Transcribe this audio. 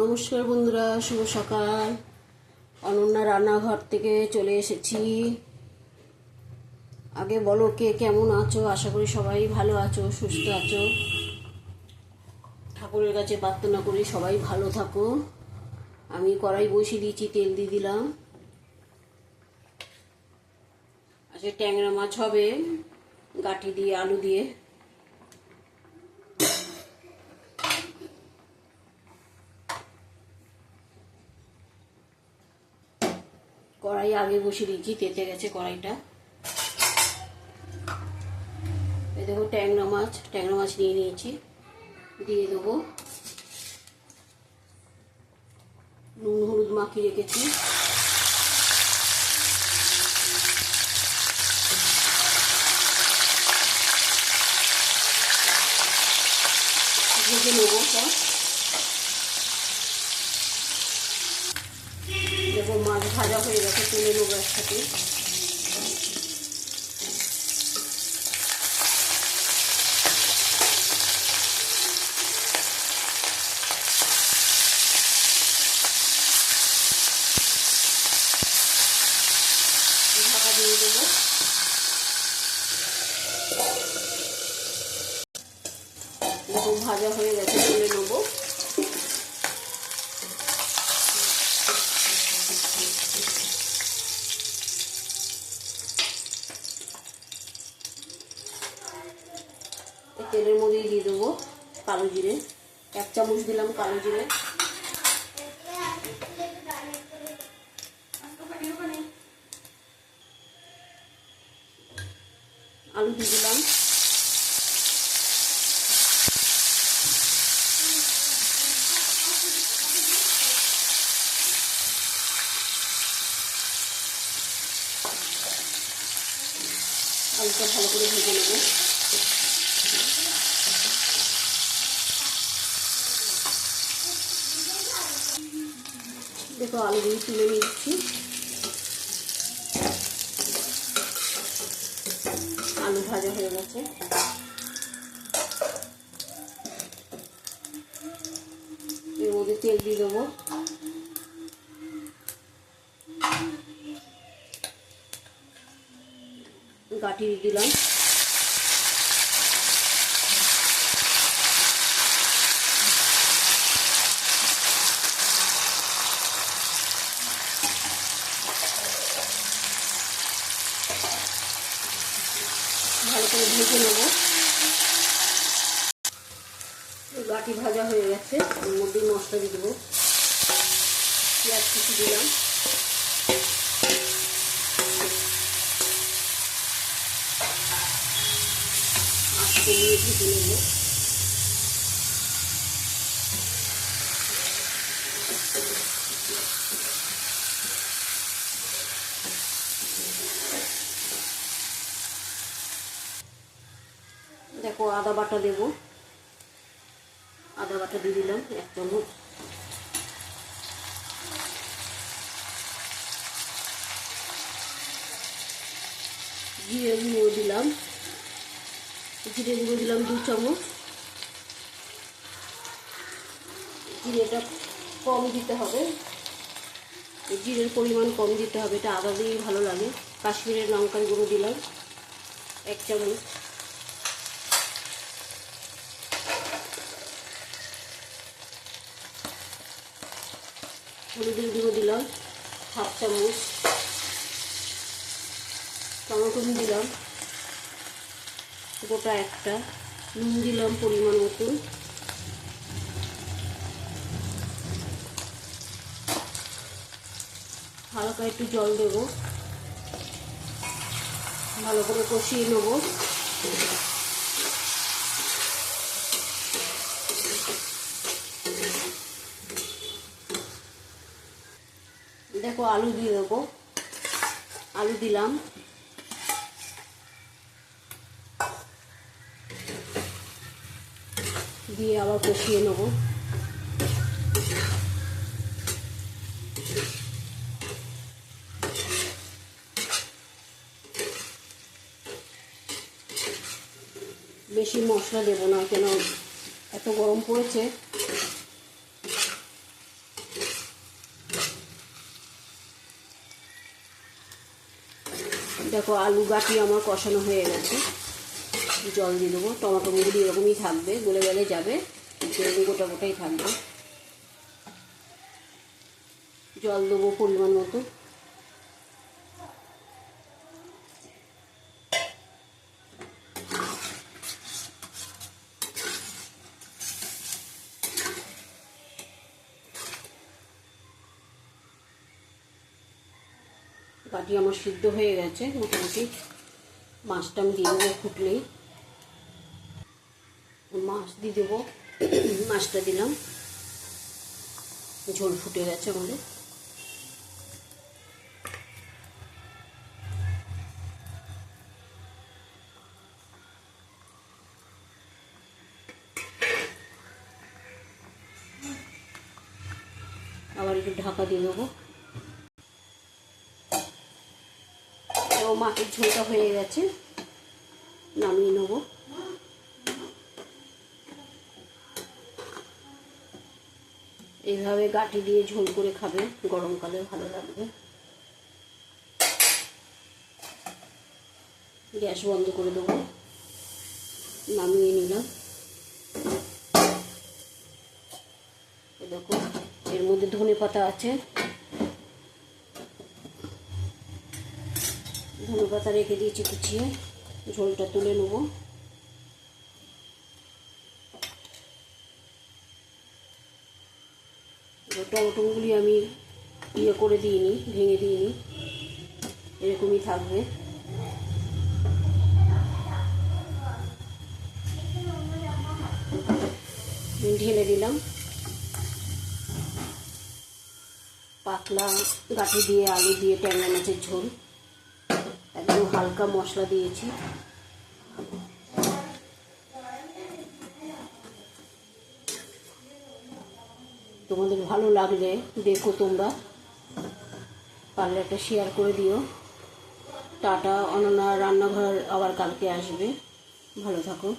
নমস্কার বন্ধুরা, শুভ সকাল। অনন্যা রান্নাঘর থেকে চলে এসেছি। আগে বলো কে কেমন আছো? আশা করি সবাই ভালো আছো, সুস্থ আছো। ঠাকুরের কাছে প্রার্থনা করি সবাই ভালো থাকো। আমি কড়াই বসিয়ে দিয়েছি, তেল দিয়ে দিলাম। আচ্ছা ট্যাংরা মাছ হবে, গাঠি দিয়ে, আলু দিয়ে। কড়াই আগে বসিয়ে দিয়েছি, তেতে গেছে কড়াইটা। এই দেখো ট্যাংরা মাছ ট্যাংরা মাছ নিয়ে নিয়েছি, দিয়ে দেবো নুন, হলুদ মাখিয়ে রেখেছি। নেব সব দেখো মাছ ভাজা হয়ে গেছে তুলে নেব একসাথে। ভাজা হয়ে গেছে তুলে নেব। এই তেলের মধ্যে দিয়ে দেবো কালো জিরে। এক চামচ দিলাম কালো জিরে। আলু দিয়ে দিলাম। আলুটা ভালো করে ভেজে নেব। দেখো আলুগুলো তুলে নিচ্ছি। আলু ভাজা হয়ে গেছে। এর মধ্যে তেল দিয়ে দেবো। গাঠি দিলাম। ভালো করে ভেজে নেব। বাটি ভাজা হয়ে গেছে ওর মধ্যে মশলা দিয়ে দেবো। পেঁয়াজ কিছু দিলাম। আস্তে নিয়ে ভেজে নেব। দেখো, আদা বাটা দেব। আদা বাটা দিয়ে দিলাম, এক চামচ। জিরে গুঁড়ো দিলাম। জিরে গুঁড়ো দিলাম দু চামচ। জিরেটা কম দিতে হবে। জিরের পরিমাণ কম দিতে হবে, এটা আদা দিয়েই ভালো লাগে। কাশ্মীরের লঙ্কার গুঁড়ো দিলাম, এক চামচ। হলুদের গুঁড়ো দিলাম, হাফ চামচ। টমেটো দিলাম, গোটা একটা। নুন দিলাম পরিমাণ মতন। হালকা একটু জল দেবো। ভালো করে কষিয়ে নেব। দেখো আলু দিয়ে দেবো। আলু দিলাম। দিয়ে আবার কষিয়ে নেব। বেশি মশলা দেবো না, কেন এত গরম পড়েছে। দেখো আলু গাটি আমার কষানো হয়ে গেছে। জল দিয়ে দেবো। টমেটো মুগুলি এরকমই থাকবে, গলে গেলে যাবে। গোটা গোটাই থাকবে। জল দেবো পরিমাণ মতো। গাটি আমার সিদ্ধ হয়ে গেছে, মোটামুটি মাছটা আমি দিয়ে দেবো ফুটলেই। মাছ দিয়ে দেবো, মাছটা দিলাম। ঝোল ফুটে গেছে আমাদের। আবার একটু ঢাকা দিয়ে দেবো। ও মাছের ঝোলটা হয়ে গেছে। নামিয়ে নেব। এইভাবে গাটি দিয়ে ঝোল করে খাবে গরমকালে ভালো লাগবে। গ্যাস বন্ধ করে দেবো। নামিয়ে নিলাম। দেখো, এর মধ্যে ধনে পাতা আছে। ধনে পাতা রেখে দিয়েছি কুচিয়ে। ঝোলটা তুলে নেব। টমেটোগুলি আমি ইয়ে করে দিইনি, ভেঙে দিইনি। এরকমই থাকবে। ঢেলে দিলাম। পাতলা গাঠি দিয়ে, আলু দিয়ে ট্যাংরা মাছের ঝোল। হালকা মশলা দিয়েছি। তোমাদের ভালো লাগলে দেখো তোমরা। পারলে একটা শেয়ার করে দিও। টাটা, অনন্যা, রান্নাঘর আবার কালকে আসবে। ভালো থাকো।